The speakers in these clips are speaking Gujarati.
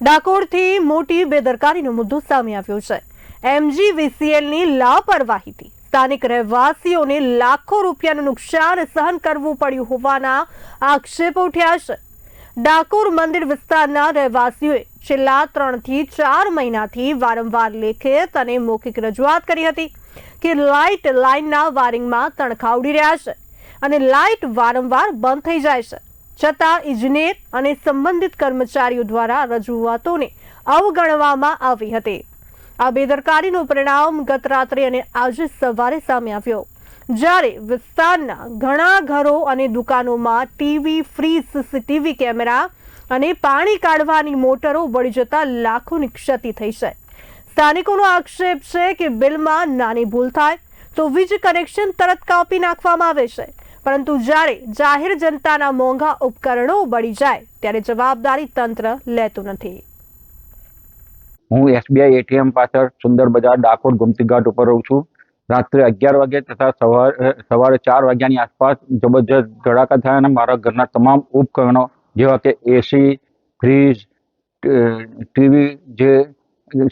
ડાકોરથી મોટી બેદરકારીનો મુદ્દો સામે આવ્યો છે. એમજીવીસીએલની લાપરવાહીથી સ્થાનિક રહેવાસીઓને લાખો રૂપિયાનું નુકસાન સહન કરવું પડ્યું હોવાના આક્ષેપો ઉઠ્યા છે. ડાકોર મંદિર વિસ્તારના રહેવાસીઓએ છેલ્લા ત્રણથી ચાર મહિનાથી વારંવાર લેખિત અને મૌખિક રજૂઆત કરી હતી કે લાઇટ લાઇનના વાયરિંગમાં તણખા ઉડી રહ્યા છે અને લાઇટ વારંવાર બંધ થઈ જાય છે. છતાં ઇજનેર અને સંબંધિત કર્મચારીઓ દ્વારા રજૂઆતોને અવગણવામાં આવી હતી. આ બેદરકારીનું પરિણામ ગત રાત્રે અને આજે સવારે સામે આવ્યો. જ્યારે વિસ્તારના ઘણા ઘરો અને દુકાનોમાં ટીવી, ફ્રીજ, સીસીટીવી કેમેરા અને પાણી કાઢવાની મોટરો બળી જતા લાખોની ક્ષતિ થઈ છે. સ્થાનિકોનો આક્ષેપ છે કે બિલમાં નાની ભૂલ થાય તો વીજ કનેક્શન તરત કાપી નાખવામાં આવે છે. પરંતુ જ્યારે જાહેર જનતાના મોંઘા ઉપકરણો બળી જાય, ત્યારે જવાબદારી તંત્ર લેતું નથી. હું એસબીઆઈ એટીએમ પાછળ સુંદર બજાર ડાકોર ગુમતીઘાટ ઉપર રહું છું. રાત્રે અગિયાર વાગે તથા સવારે સવારે ચાર વાગ્યાની આસપાસ જબરજસ્ત ધડાકા થયા અને મારા ઘરના તમામ ઉપકરણો જેવા કે એસી, ફ્રીજ ટીવી જે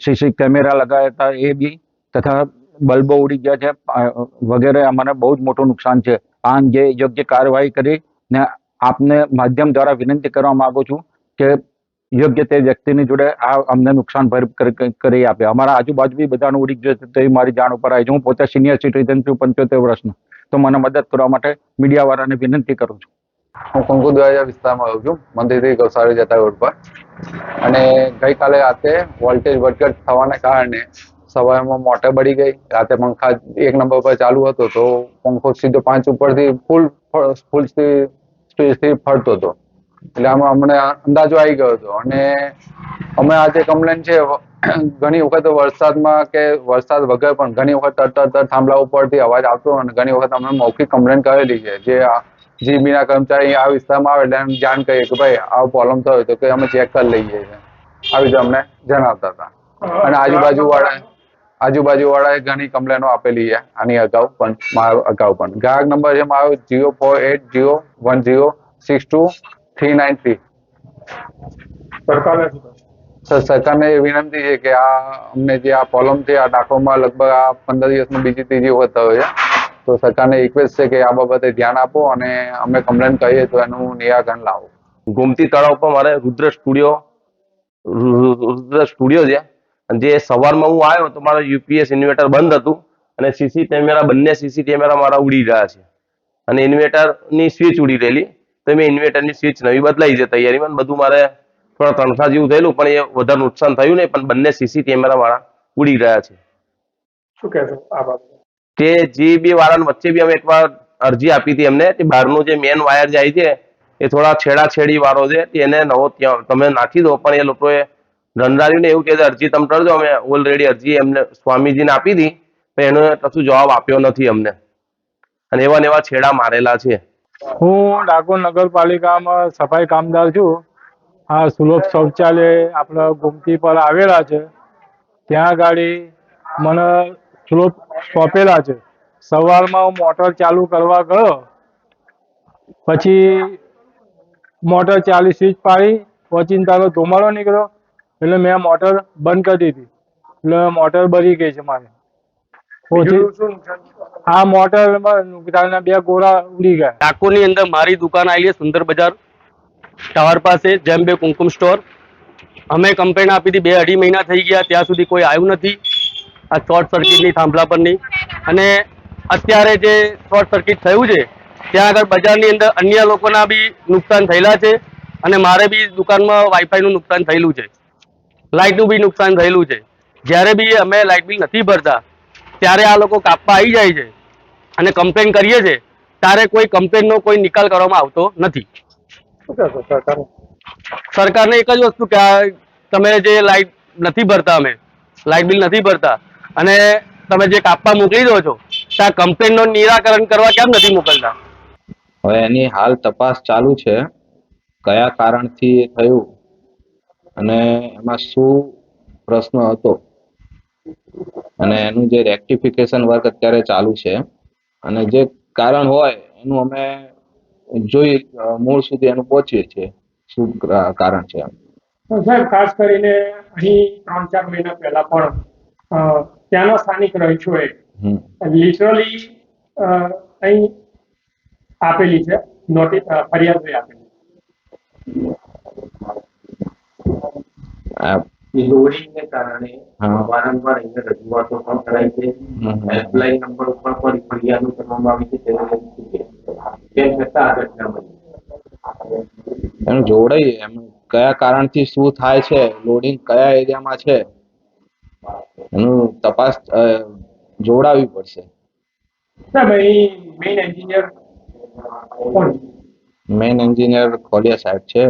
સીસી કેમેરા લગાવ્યા હતા એ બી તથા બલ્બો ઉડી ગયા છે. વગેરે અમને બહુ જ મોટું નુકસાન છે. આ અંગે યોગ્ય કાર્યવાહી કરી ને આપને માધ્યમ દ્વારા વિનંતી કરવા માંગુ છું કે યોગ્ય તે વ્યક્તિની જોડે આ અમને નુકસાન ભર કરી- આપે. અમારા આજુબાજુ બી બધાનું ઉડી ગયું તો એ મારી જાણ ઉપર આવી છે. હું પોતે સિનિયર સિટીઝન છું, પંચોતેર વર્ષનો. તો મને મદદ કરવા માટે મીડિયાવાળાને વિનંતી કરું છું. હું કંકુ દ્વારા વિસ્તારમાં રહું છું મંદિરથી ગૌશાળા જતા રોડ પર. અને ગઈકાલે રાતે વોલ્ટેજ વધઘટ થવાના કારણે સવારમાં મોટર બળી ગઈ. રાતે પંખા એક નંબર પર ચાલુ હતો તો પંખો સીધો પાંચ ઉપરથી ફૂલ ફૂલ સ્પીડથી ફરતો હતો. એટલે આમાં અમને અંદાજો આવી ગયો હતો. અને અમે આજે કમ્પ્લેન છે, ઘણી વખત વરસાદમાં કે વરસાદ વગર પણ ઘણી વખત તર તર તર થાંભલા ઉપરથી અવાજ આવતો અને ઘણી વખત અમે મૌખિક કમ્પ્લેન કરેલી છે. જે આ જીબીના કર્મચારી આ વિસ્તારમાં આવે એટલે એમ જાણ કરીએ કે ભાઈ આવો પ્રોબ્લેમ થયો તો કે અમે ચેક કરી લઈએ છીએ. આવી રીતે અમને જણાવતા હતા. અને આજુબાજુ વાળા આજુબાજુ વાળાએ ઘણી કમ્પ્લેનો આપેલી છે આની અગાઉ પણ અગાઉ પણ. ગ્રાહક નંબર છે મારો zero four eight zero one zero six two three nine three સરકારને સર સરકારને એ વિનંતી છે કે આ અમને જે આ પ્રોબ્લેમ છે આ ડાકોરમાં લગભગ આ પંદર દિવસમાં બીજી ત્રીજી વખત થયો છે. તો સરકારને રિક્વેસ્ટ છે કે આ બાબતે ધ્યાન આપો અને અમે કમ્પ્લેન કરીએ તો એનું નિરાકરણ લાવો. ગોમતી તળાવ પર મારે રુદ્ર સ્ટુડિયો રુદ્ર સ્ટુડિયો છે. જે સવારમાં હું આવ્યો તો મારો યુપીએસ ઇન્વર્ટર બંધ હતું અને સીસી કેમેરા બંને સીસી કેમેરા મારા ઉડી રહ્યા છે. અને ઇન્વર્ટરની સ્વિચ ઉડી રહેલી. તો મેં ઇન્વર્ટરની સ્વિચ નવી બદલાઈ છે તૈયારીમાં બધું મારે થોડા તણખા જેવું થયેલું પણ એ વધારે નુકસાન થયું નહીં પણ બંને સીસી કેમેરા મારા ઉડી રહ્યા છે. શું કહેશો? આ બાબતે? તે જીબી વાળાની વચ્ચે બી અમે એકવાર અરજી આપી હતી એમને તે બહારનો જે મેન વાયર જાય છે એ થોડા છેડાછેડી વાળો છે એને નવો ત્યાં તમે નાખી દો પણ એ લોકોએ ધંધારીને એવું કે અરજી તમે કરજો અમે ઓલરેડી અરજી એમને સ્વામીજીને આપી હતી પણ એનો કશું જવાબ આપ્યો નથી અમને. અને એવા ને એવા છેડા મારેલા છે. હું ડાકોર નગરપાલિકામાં સફાઈ કામદાર છું. આ સુલભ શૌચાલય આપણા ગુમતી પર આવેલા છે. ત્યાં ગાડી મને સુલભ સોંપેલા છે. સવારમાં હું મોટર ચાલુ કરવા ગયો. પછી મોટર ચાલી સ્વિચ પાડી તારો ધુમાડો નીકળ્યો. એટલે મેં મોટર બંધ કરી દીધી. એટલે મોટર બળી ગઈ છે મારે. હા આ મોટરમાં નુકસાનના બે ગોળા ઉડી ગયા. ડાકોરની અંદર મારી દુકાન આવેલી સુંદર બજાર. ટાવર પાસે જેમ બે કુમકુમ સ્ટોર અમે કમ્પ્લેન આપી હતી બે અઢી મહિના થઈ ગયા ત્યાં સુધી કોઈ આવ્યું નથી. આ શોર્ટ સર્કિટની થાંભલા પરની. અને અત્યારે જે શોર્ટ સર્કિટ થયું છે ત્યાં આગળ બજારની અંદર અન્ય લોકોના બી નુકસાન થયેલા છે. અને મારે બી દુકાનમાં વાઈફાઈનું નુકસાન થયેલું છે. લાઇટનું બી નુકસાન થયેલું છે. જ્યારે બી અમે લાઇટ બિલ નથી ભરતા ત્યારે આ લોકો કાપવા આવી જાય છે અને કમ્પ્લેન કરીએ છીએ ત્યારે કોઈ કમ્પ્લેનનો કોઈ નિકાલ કરવામાં આવતો નથી. સરકારને? એક જ વસ્તુ કે તમે જે લાઇટ નથી ભરતા અમે લાઇટ બિલ નથી ભરતા અને તમે જે કાપવા મોકલી દો છો ત્યાં કમ્પ્લેનનું નિરાકરણ કરવા કેમ નથી મોકલતા? હવે એની હાલ તપાસ ચાલુ છે કયા કારણથી એ થયું અને એમાં શું પ્રશ્ન હતો? અને એનું જે રેક્ટિફિકેશન વર્ક અત્યારે ચાલુ છે. અને જે કારણ હોય એનું અમે જોઈ મૂળ સુધી એનું પહોંચીએ છીએ શું કારણ છે સાહેબ ખાસ કરીને અહીં ત્રણ ચાર મહિના પહેલા પણ ત્યાંના સ્થાનિક રહીશોએ લિટરલી અહીં આપેલી છે નોટિસ ફરિયાદ આપેલી. લોડિંગને કારણે વારંવાર અહીંયા રજૂઆતો પણ કરાઈ છે. હેલ્પલાઇન નંબર ઉપર પણ ફરિયાદો કરવામાં આવી છે તેમ છતાં આ ઘટના બની. એનું જોડાઈ એમ કયા કારણથી શું થાય છે લોડિંગ કયા એરિયામાં છે એનું તપાસ જોડાવી પડશે. Main engineer main engineer Kholiya સાહેબ છે